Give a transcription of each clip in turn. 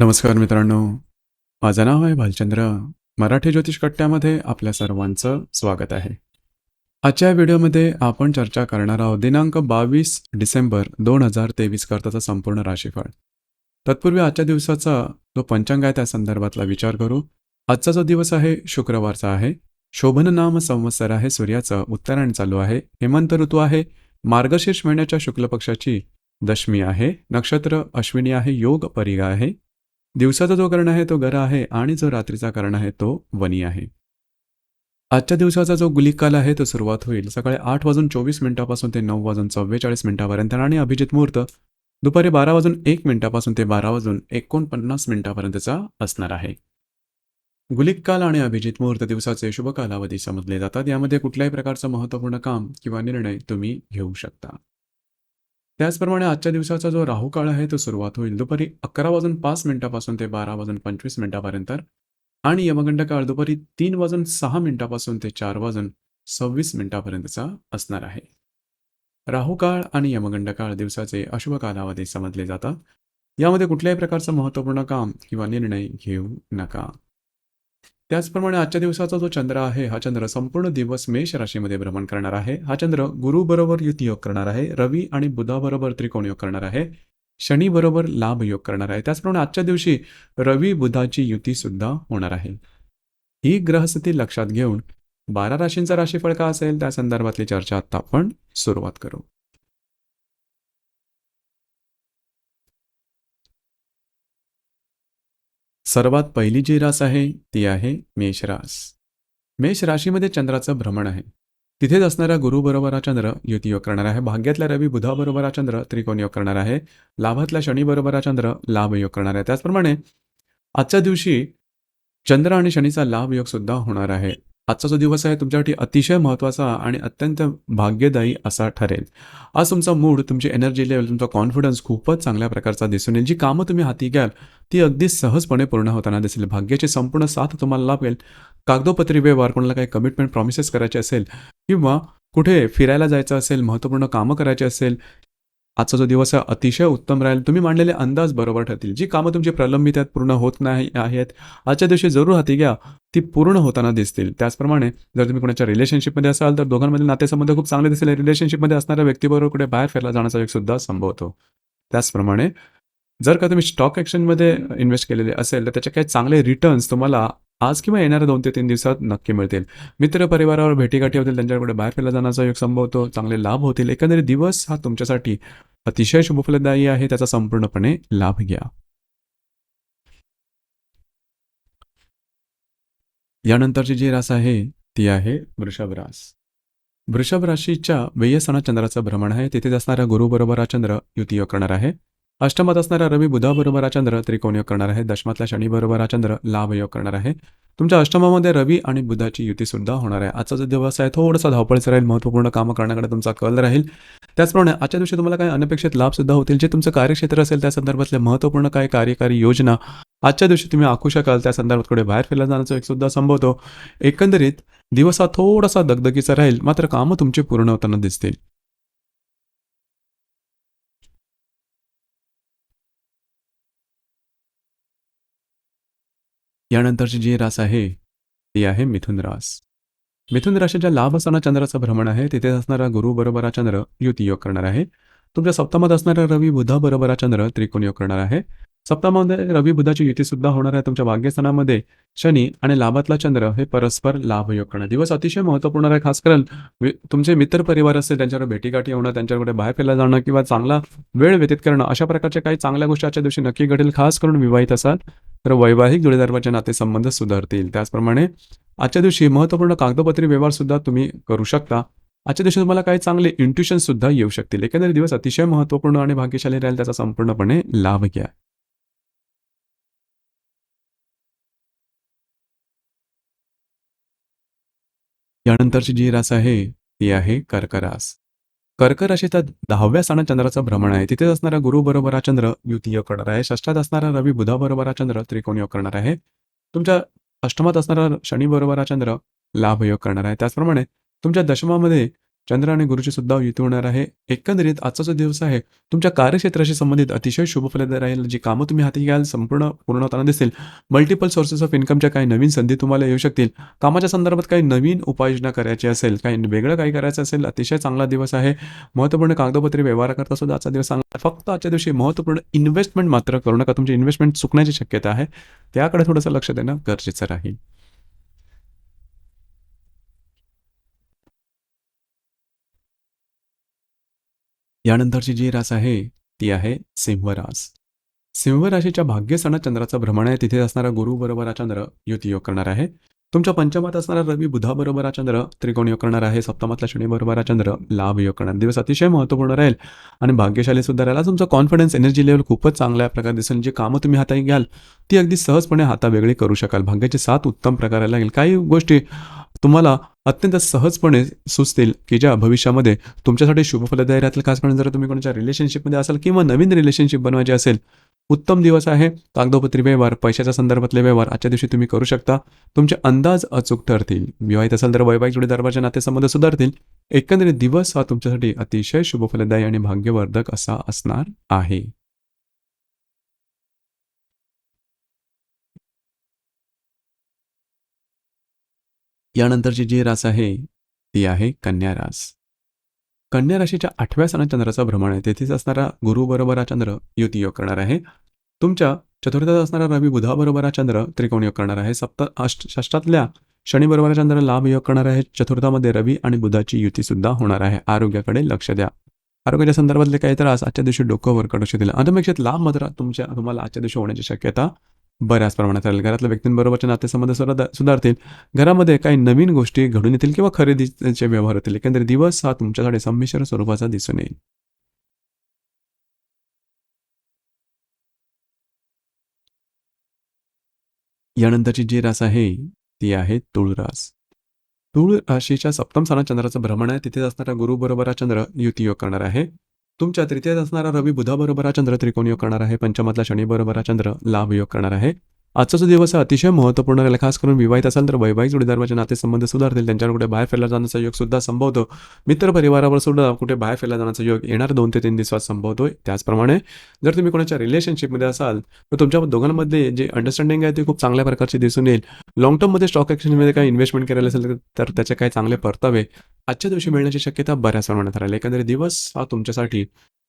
नमस्कार मित्रांनो. माझं नाव आहे भालचंद्र. मराठी ज्योतिष कट्ट्यामध्ये आपल्या सर्वांचं स्वागत आहे. आजच्या व्हिडिओमध्ये आपण चर्चा करणार आहोत दिनांक बावीस डिसेंबर दोन हजार तेवीस करताचा संपूर्ण राशीफळ. तत्पूर्वी आजच्या दिवसाचा जो पंचांग आहे त्या संदर्भातला विचार करू. आजचा जो दिवस आहे शुक्रवारचा आहे. शोभन नाम संवत्सर आहे सूर्याचं उत्तरायण चालू आहे. हेमंत ऋतू आहे मार्गशीर्ष महिन्याच्या शुक्ल पक्षाची दशमी आहे. नक्षत्र अश्विनी आहे योग परिगा आहे. दिवसाचा जो कर्ण आहे तो गर आहे आणि जो रात्रीचा कर्ण आहे तो वनी आहे. आजच्या दिवसाचा जो गुलिक काल आहे तो सुरुवात होईल. सकाळी आठ वाजून चोवीस मिनिटापासून ते नऊ वाजून चव्वेचाळीस मिनिटापर्यंत आणि अभिजित मुहूर्त दुपारी बारा वाजून एक मिनिटापासून ते बारा वाजून एकोणपन्नास मिनिटापर्यंतचा असणार आहे. गुलिक काल आणि अभिजित मुहूर्त दिवसाचे शुभ कालावधी समजले जातात. यामध्ये कुठल्याही प्रकारचं महत्त्वपूर्ण काम किंवा निर्णय तुम्ही घेऊ शकता. त्याचप्रमाणे आजच्या दिवसाचा जो राहू काळ आहे तो सुरुवात होईल. दुपारी अकरा वाजून पाच मिनिटापासून ते बारा वाजून पंचवीस मिनिटापर्यंत आणि यमगंड काळ दुपारी तीन वाजून सहा मिनिटापासून ते चार वाजून सव्वीस मिनिटापर्यंतचा असणार आहे. राहू काळ आणि यमगंड काळ दिवसाचे अशुभ कालावधी समजले जातात. यामध्ये कुठल्याही प्रकारचं महत्त्वपूर्ण काम किंवा निर्णय घेऊ नका. त्याचप्रमाणे आजच्या दिवसाचा जो चंद्र आहे हा चंद्र संपूर्ण दिवस मेष राशीमध्ये भ्रमण करणार आहे. हा चंद्र गुरु बरोबर युती योग करणार आहे रवी आणि बुधाबरोबर त्रिकोण योग करणार आहे शनी बरोबर लाभ योग करणार आहे. त्याचप्रमाणे आजच्या दिवशी रवी बुधाची युती सुद्धा होणार आहे. ही ग्रहस्थिती लक्षात घेऊन बारा राशींचा राशीफळ का असेल? त्या संदर्भातली चर्चा आता आपण सुरुवात करू. सर्वात पहिली जी रास आहे ती आहे मेष रास. मेष राशीमध्ये चंद्राचं भ्रमण आहे. तिथेच असणाऱ्या गुरुबरोबर हा चंद्र युतीयोग करणार आहे. भाग्यातल्या रवी बुधाबरोबर हा चंद्र त्रिकोण योग करणार आहे. लाभातल्या शनीबरोबर हा चंद्र लाभ योग करणार आहे. त्याचप्रमाणे आजच्या दिवशी चंद्र आणि शनीचा लाभ योग सुद्धा होणार आहे. आजचा जो दिवस आहे तुमच्यासाठी अतिशय महत्त्वाचा आणि अत्यंत भाग्यदायी असा ठरेल. आज तुमचा मूड तुमची एनर्जी लेवल तुमचा कॉन्फिडन्स खूपच चांगल्या प्रकारचा दिसून येईल. जी कामं तुम्ही हाती घ्याल ती अगदी सहजपणे पूर्ण होताना दिसेल. भाग्याची संपूर्ण साथ तुम्हाला लाभेल. कागदोपत्री व्यवहार कोणाला काही कमिटमेंट प्रॉमिसेस करायचे असेल किंवा कुठे फिरायला जायचं असेल महत्त्वपूर्ण कामं करायची असेल आजचा जो दिवस आहे अतिशय उत्तम राहील. तुम्ही मांडलेले अंदाज बरोबर ठरतील. जी कामं तुमची प्रलंबित आहेत पूर्ण होत नाही आहेत आजच्या दिवशी जरूर हाती घ्या. ती पूर्ण होताना दिसतील. त्याचप्रमाणे जर तुम्ही कोणाच्या रिलेशनशिपमध्ये असाल तर दोघांमधील नातेसंबंध खूप चांगले दिसतील रिलेशनशिपमध्ये असणाऱ्या व्यक्तीबरोबर कुठे बाहेर फिरला जाण्याचा एक सुद्धा संभवतो. त्याचप्रमाणे जर का तुम्ही स्टॉक ॲक्शनमध्ये इन्व्हेस्ट केलेले असेल तर त्याचे काही चांगले रिटर्न्स तुम्हाला आज किंवा येणाऱ्या दोन ते तीन दिवसात नक्की मिळतील. मित्र परिवारावर भेटीगाठी होतील त्यांच्याकडे बाहेर फिरला जाण्याचा योग संभवतो चांगले लाभ होतील. एकंदरीत दिवस हा तुमच्यासाठी अतिशय शुभफलदायी आहे त्याचा संपूर्णपणे लाभ घ्या. यानंतरची जी रास आहे ती आहे वृषभ रास. वृषभ राशीच्या व्ययसना चंद्राचं भ्रमण आहे तिथेच असणाऱ्या गुरुबरोबर हा चंद्र युती करणार आहे. अष्टमात असणारा रवी बुधाबरोबर चंद्र त्रिकोण योग करणार आहे. दशमातला शनीबरोबर चंद्र लाभ योग करणार आहे. तुमच्या अष्टमामध्ये रवी आणि बुधाची युती सुद्धा होणार आहे. आजचा जो दिवस आहे थोडासा धावपळीचा राहील महत्त्वपूर्ण कामं करण्याकडे तुमचा कल राहील. त्याचप्रमाणे आजच्या दिवशी तुम्हाला काही अनपेक्षित लाभसुद्धा होतील. जे तुमचं कार्यक्षेत्र असेल त्या संदर्भातले महत्त्वपूर्ण काही कार्यकारी योजना आजच्या दिवशी तुम्ही आखू शकाल. त्या संदर्भात कुठे बाहेर फिरला जाण्याचा एक सुद्धा संभवतो. एकंदरीत दिवसा थोडासा दगदगीचा राहील मात्र कामं तुमची पूर्ण होताना दिसतील. यानंतरची जी रास आहे ती आहे मिथुन रास. मिथुन राशीच्या लाभ असताना चंद्राचं भ्रमण आहे तिथे असणारा गुरु बरोबर हा चंद्र युती योग करणार आहे. तुमच्या सप्तमात असणारा रवी बुधा बरोबर हा चंद्र त्रिकोण योग करणार आहे. सप्तमामध्ये रवी बुधाची युती सुद्धा होणार आहे तुमच्या भाग्यस्थानामध्ये. शनी आणि लाभातला चंद्र हे परस्पर लाभ योग करणार. दिवस अतिशय महत्त्वपूर्ण आहे खास करून तुमचे मित्र परिवार असेल त्यांच्यावर भेटीगाठी होणं त्यांच्याकडे बाहेर फिरला जाणं किंवा चांगला वेळ व्यतीत करणं अशा प्रकारच्या काही चांगल्या गोष्टी आजच्या दिवशी नक्की घडेल खास करून विवाहित असाल. तर वैवाहिक जोडीदाराचे नातेसंबंध सुधारतील. त्याचप्रमाणे आजच्या दिवशी महत्त्वपूर्ण कागदपत्री व्यवहार सुद्धा तुम्ही करू शकता. आजच्या दिवशी तुम्हाला काही चांगले इंट्युशन सुद्धा येऊ शकतील. एकंदरीत दिवस अतिशय महत्त्वपूर्ण आणि भाग्यशाली राहील त्याचा संपूर्णपणे लाभ घ्या. यानंतरची जी रास आहे ती आहे कर्करास. कर्क राशीचा दहाव्या स्थानात चंद्राचं भ्रमण आहे. तिथेच असणारा गुरु बरोबर हा चंद्र युती योग करणार आहे. षष्ठात असणारा रवी बुधा बरोबर हा चंद्र त्रिकोण योग करणार आहे. तुमच्या अष्टमात असणारा शनी बरोबर हा चंद्र लाभ योग करणार आहे. त्याचप्रमाणे तुमच्या दशमामध्ये चंद्र आणि गुरुची सुद्धा युती होणार आहे. एकंदरीत आजचा जो दिवस आहे तुमच्या कार्यक्षेत्राशी संबंधित अतिशय शुभ राहील जी कामं तुम्ही हाती घ्याल संपूर्ण पूर्ण होताना दिसेल. मल्टिपल सोर्सेस ऑफ इन्कमच्या काही नवीन संधी तुम्हाला येऊ शकतील. कामाच्या संदर्भात काही नवीन उपाययोजना करायची असेल काही वेगळं काही करायचं असेल अतिशय चांगला दिवस आहे. महत्त्वपूर्ण कागदपत्री व्यवहाराकरता सुद्धा आजचा दिवस चांगला फक्त आजच्या दिवशी महत्त्वपूर्ण इन्व्हेस्टमेंट मात्र करू नका. तुमची इन्व्हेस्टमेंट चुकण्याची शक्यता आहे. त्याकडे थोडंसं लक्ष देणं गरजेचं राहील. यानंतरची जी रास आहे ती आहे सिंहरास. सिंहराशीच्या भाग्यसणा चंद्राचं भ्रमण आहे. तिथे असणारा गुरु बरोबर चंद्र युती योग करणार आहे. तुमच्या पंचमात असणारा रवी बुधा बरोबर चंद्र त्रिकोण योग करणार आहे. सप्तमातला शनी बरोबर हा चंद्र लाभ योग करणार. दिवस अतिशय महत्त्वपूर्ण राहील आणि भाग्यशाली सुद्धा राहिला तुमचा कॉन्फिडन्स एनर्जी लेवल खूपच चांगल्या प्रकारे दिसेल. जी कामं तुम्ही हाताने घ्याल ती अगदी सहजपणे हातावेगळी करू शकाल. भाग्याची साथ उत्तम प्रकारे लागेल. काही गोष्टी तुम्हाला अत्यंत सहजपणे सुचतील की ज्या भविष्यामध्ये तुमच्यासाठी शुभफलदायी राहतील खास करून जर तुम्ही कोणाच्या रिलेशनशिपमध्ये असाल किंवा नवीन रिलेशनशिप बनवायची असेल उत्तम दिवस आहे. कागदोपत्री व्यवहार पैशाच्या संदर्भातले व्यवहार आजच्या दिवशी तुम्ही करू शकता. तुमचे अंदाज अचूक ठरतील. विवाहित असाल तर वैवाहिक जोडीदाराचे नातेसंबंध सुधारतील. एकंदरीत दिवस हा तुमच्यासाठी अतिशय शुभफलदायी आणि भाग्यवर्धक असा असणार आहे. यानंतरची जी रास आहे ती आहे कन्या रास. कन्या राशीच्या आठव्या स्थानात चंद्राचा भ्रमण आहे. तेथेच असणारा गुरु बरोबर हा चंद्र युती योग करणार आहे. तुमच्या चतुर्थात असणारा रवी बुधाबरोबर हा चंद्र त्रिकोण योग करणार आहे. सप्त अष्ट षष्टातल्या शनिबरोबर चंद्र लाभ योग करणार आहे. चतुर्थामध्ये रवी आणि बुधाची युती सुद्धा होणार आहे. आरोग्याकडे लक्ष द्या. आरोग्याच्या संदर्भातले काही त्रास आजच्या दिवशी डोकं वर दिला शकतील लाभ मात्र तुमच्या तुम्हाला आजच्या दिवशी होण्याची शक्यता बऱ्याच प्रमाणात राहील घरातल्या व्यक्तींबरोबरचे नातेसंबंध सुद्धा सुधारतील. घरामध्ये काही नवीन गोष्टी घडून येतील किंवा खरेदीचे व्यवहार होतील. एकंदरीत दिवस हा तुमच्यासाठी संमिश्र स्वरूपाचा दिसून येईल. यानंतरची जी रास आहे ती आहे तुळ रास तुळ राशीच्या सप्तम स्थानात चंद्राचं भ्रमण आहे. तिथे असणारा गुरु बरोबर हा चंद्र युती योग करणार आहे. तुमच्या तृतीयात असणारा रवी बुधाबरोबर हा चंद्र त्रिकोण योग करणार आहे. पंचमातला शनी बरोबर हा चंद्र लाभ योग करणार आहे. आजचा जो दिवस आहे अतिशय महत्त्वपूर्ण राहील. खास करून विवाहित असाल तर वैवाहिक जोडीदाराचे नातेसंबंध सुधारतील. त्यांच्यावर कुठे बाहेर फिरला जाण्याचा योग सुद्धा संभवतो. मित्र परिवारावर सुद्धा कुठे बाहेर फिरला जाण्याचा योग येणार दोन ते तीन दिवसात संभवतोय. त्याचप्रमाणे जर तुम्ही कोणाच्या रिलेशनशिपमध्ये असाल तर तुमच्या दोघांमध्ये जे अंडरस्टँडिंग आहे ते खूप चांगल्या प्रकारची दिसून येईल. लॉंग टर्ममध्ये स्टॉक एक्सचेंजमध्ये काही इन्व्हेस्टमेंट करायला असेल तर त्याचे काही चांगले परतावे आजच्या दिवशी मिळण्याची शक्यता बऱ्याच प्रमाणात राहिली. एकंदरीत दिवस हा तुमच्यासाठी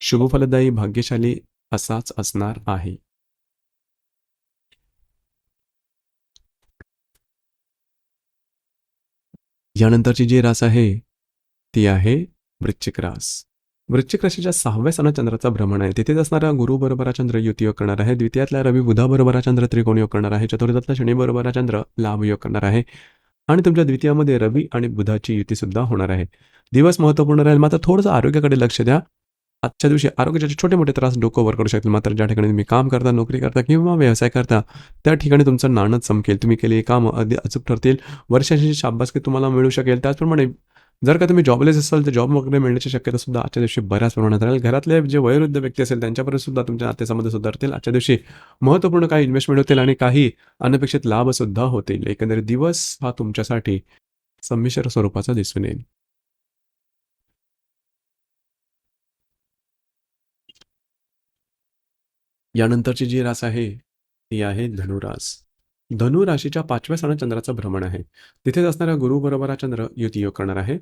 शुभफलदायी भाग्यशाली असाच असणार आहे. यानंतरची जी रास आहे ती आहे वृश्चिक रास. वृश्चिक राशीच्या सहाव्या स्थानात चंद्राचा भ्रमण आहे. तिथेच असणारा गुरु बरोबरा चंद्र युती योग करणार आहे. द्वितीयातला रवी बुधा बरोबरा हा चंद्र त्रिकोण योग करणार आहे. चतुर्थातला शनी बरोबरा हा चंद्र लाभ योग करणार आहे. आणि तुमच्या द्वितीयामध्ये रवी आणि बुधाची युती सुद्धा होणार आहे. दिवस महत्त्वपूर्ण राहील. मात्र थोडंसं आरोग्याकडे लक्ष द्या. आजच्या दिवशी आरोग्याचे छोटे मोठे त्रास डोकं वर करू शकतील. मात्र ज्या ठिकाणी तुम्ही काम करता नोकरी करता किंवा व्यवसाय करता त्या ठिकाणी तुमचं नाणं चमकेल. तुम्ही केलेली कामं अगदी अचूक ठरतील. वर्षाची शाबासकी तुम्हाला मिळू शकेल. त्याचप्रमाणे जर का तुम्ही जॉबलेस असाल तर जॉब वगैरे मिळण्याची शक्यता सुद्धा आजच्या दिवशी बऱ्याच प्रमाणात राहील. घरातले जे वयोवृद्ध व्यक्ती असेल त्यांच्यापर्यंत सुद्धा तुमच्या नातेसंबंध सुधारतील. आजच्या दिवशी महत्त्वपूर्ण काही इन्व्हेस्टमेंट होतील आणि काही अनपेक्षित लाभ सुद्धा होतील. एकंदरीत दिवस हा तुमच्यासाठी संमिश्र स्वरूपाचा दिसून येईल. यानंतरची जी रास आहे ती आहे धनुरास. धनु राशीच्या पाचव्या सण चंद्राचं भ्रमण आहे. तिथेच असणाऱ्या गुरु बरोबर चंद्र युती योग करणार आहे.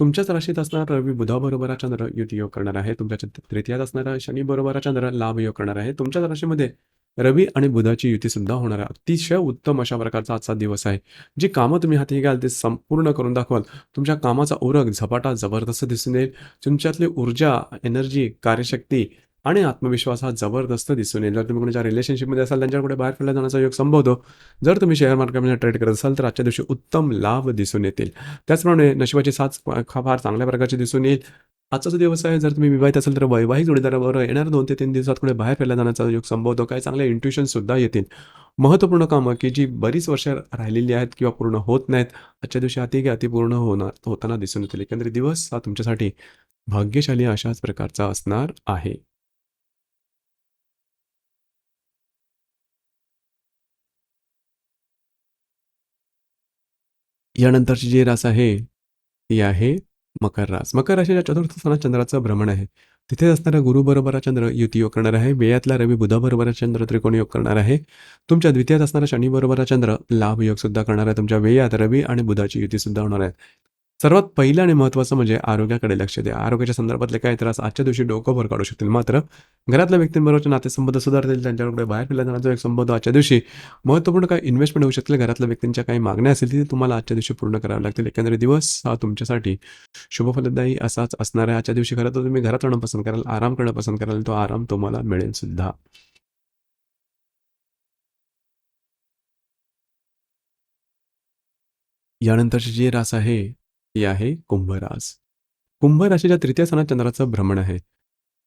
तुमच्याच राशीत असणारा रवी बुधाबरोबरा चंद्र युती योग करणार आहे. तुमच्या तृतीयात असणारा शनी बरोबर चंद्र लाभ योग करणार आहे. तुमच्याच राशीमध्ये रवी आणि बुधाची युती सुद्धा होणार आहे. अतिशय उत्तम अशा प्रकारचा आजचा दिवस आहे. जी कामं तुम्ही हाती घ्याल ते संपूर्ण करून दाखवाल. तुमच्या कामाचा उरक झपाटा जबरदस्त दिसून येईल. तुमच्यातली ऊर्जा एनर्जी कार्यशक्ती आणि आत्मविश्वास हा जबरदस्त दिसून येईल. जर तुम्ही कोणाच्या रिलेशनशिपमध्ये असाल त्यांच्याकडे बाहेर फिरला जाण्याचा योग संभवतो हो. जर तुम्ही शेअर मार्केटमध्ये ट्रेड करत असाल तर आजच्या दिवशी उत्तम लाभ दिसून येतील. त्याचप्रमाणे नशिबाची साथ फार चांगल्या प्रकारची दिसून येईल. आजचा जो दिवस आहे जर तुम्ही विवाहित असाल तर वैवाहिक जोडीदाराबरोबर येणार दोन ते तीन दिवसात कुठे बाहेर फिरला जाण्याचा योग संभवतो हो. काही चांगले इंट्युशन सुद्धा येतील. महत्त्वपूर्ण कामं की जी बरीच वर्ष राहिलेली आहेत किंवा पूर्ण होत नाहीत आजच्या दिवशी अति की अतिपूर्ण होणार होताना दिसून येतील. एकंदरीत दिवस हा तुमच्यासाठी भाग्यशाली अशाच प्रकारचा असणार आहे. यानंतरची जी रास आहे ती आहे मकर रास. मकर राशीच्या चतुर्थ स्थानात चंद्राचं भ्रमण आहे. तिथे असणारा गुरु बरोबर चंद्र युती योग करणार आहे. वेयातला रवी बुधाबरोबर चंद्र त्रिकोण योग करणार आहे. तुमच्या द्वितीयात असणारा शनी बरोबर चंद्र लाभ योग सुद्धा करणार आहे. तुमच्या वेयात रवी आणि बुधाची युती सुद्धा होणार आहे. सर्वात पहिलं आणि महत्त्वाचं म्हणजे आरोग्याकडे लक्ष द्या. आरोग्याच्या संदर्भातले काही त्रास आजच्या दिवशी डोकं भर काढू शकतील. मात्र घरातल्या व्यक्तींबरोबरचे नातेसंबंध सुधारतील त्यांच्याकडे बाहेर फिरल्या जो एक संबंध आजच्या दिवशी महत्त्वपूर्ण काही इन्व्हेस्टमेंट होऊ शकतील. घरातल्या व्यक्तींच्या काही मागण्या असतील ती तुम्हाला आजच्या दिवशी पूर्ण कराव्या लागतील. एकंदरीत दिवस हा तुमच्यासाठी शुभफलदायी असाच असणार आहे. आजच्या दिवशी खरं तर तुम्ही घरात राहणं पसंत कराल आराम करणं पसंत कराल तो आराम तुम्हाला मिळेल सुद्धा. यानंतरची जी रास आहे ती आहे कुंभरास कुंभ राशीच्या तृतीय स्थानात चंद्राचं भ्रमण आहे.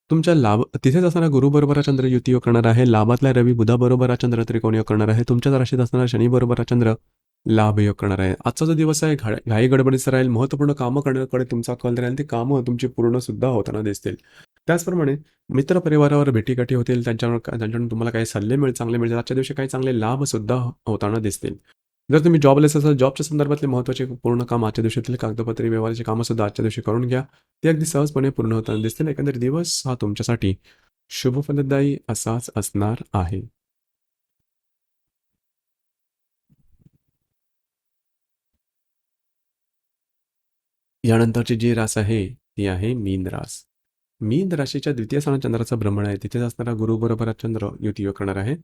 तुमच्या लाभ तिथेच असणारा गुरु बरोबर चंद्र युती योग करणार आहे लाभातला रवी बुधाबरोबर चंद्र त्रिकोण योग करणार आहे तुमच्या राशीत असणारा शनीबरोबर चंद्र लाभ योग करणार आहे. आजचा जो दिवस आहे घा घाई गडबडीचा राहील महत्त्वपूर्ण कामं करण्याकडे तुमचा कल राहील ते कामं तुमची पूर्ण सुद्धा होताना दिसतील. त्याचप्रमाणे मित्र परिवारावर भेटीगाठी होतील त्यांच्यावर त्यांच्याकडून तुम्हाला काही सल्ले मिळेल चांगले मिळतील. आजच्या दिवशी काही चांगले लाभ सुद्धा होताना दिसतील. जर तुम्ही जॉबलेस असाल जॉबच्या संदर्भातले महत्त्वाचे पूर्ण काम आजच्या दिवशीतील कागदपत्री व्यवहाराचे कामंसुद्धा आजच्या दिवशी करून घ्या. ते अगदी सहजपणे पूर्ण होताना दिसतील. एकंदर दिवस हा तुमच्यासाठी शुभफलदायी असाच असणार आहे. यानंतरची जी रास आहे ती आहे मीन रास. मीन राशीच्या द्वितीय स्थानात चंद्राचं भ्रमण आहे. तिथेच असणारा गुरुबरोबर चंद्र युती करणार आहे.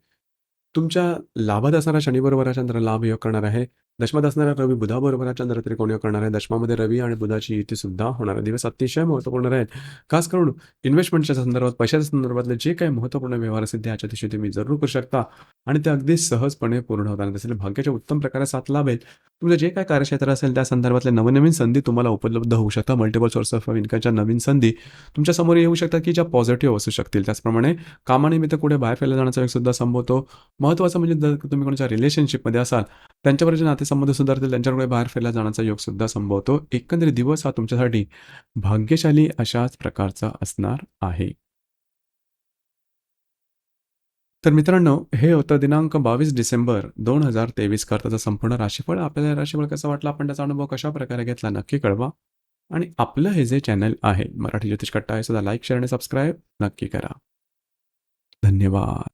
तुमच्या लाभात असणारा शनी बरोबर चंद्र लाभ योग करणार आहे. दशमात असणारा रवी बुधाबरोबर चंद्र त्रिकोण योग करणार आहे? दशमामध्ये रवी आणि बुधाची युती सुद्धा होणार आहे. दिवस अतिशय महत्त्वपूर्ण राहील खास करून इन्व्हेस्टमेंटच्या संदर्भात पैशाच्या संदर्भातले जे काही महत्त्वपूर्ण व्यवहार असतील ते दिवशी तुम्ही जरूर करू शकता. आणि ते अगदी सहजपणे पूर्ण होतात. दिसेल भाग्याच्या उत्तम प्रकारे साथ लाभेल. तुमचं जे काय कार्यक्षेत्र असेल त्या संदर्भातले नवनवीन संधी तुम्हाला उपलब्ध होऊ शकतात. मल्टिपल सोर्स ऑफ इन्कमच्या नवीन संधी तुमच्यासमोर येऊ शकतात की ज्या पॉझिटिव्ह असू शकतील. त्याचप्रमाणे कामानिमित्त कुठे बाहेर फिरला जाण्याचा वेग सुद्धा संभवतो महत्त्वाचं म्हणजे जर तुम्ही कोणाच्या रिलेशनशिपमध्ये असाल त्यांच्याबरोबर जे नातेसंबंध सुधारतील त्यांच्याकडे बाहेर फिरला जाण्याचा योग सुद्धा संभवतो एकंदरीत दिवस हा तुमच्यासाठी भाग्यशाली अशाच प्रकारचा असणार आहे. तर मित्रांनो हे होतं दिनांक बावीस डिसेंबर दोन हजार तेवीस करताचं संपूर्ण राशीफळ. आपल्याला राशीफळ कसं वाटलं? आपण त्याचा अनुभव कशा प्रकारे घेतला? नक्की कळवा. आणि आपलं हे जे चॅनल आहे मराठी ज्योतिष कट्टा आहे सुद्धा लाईक शेअर आणि सबस्क्राईब नक्की करा. धन्यवाद.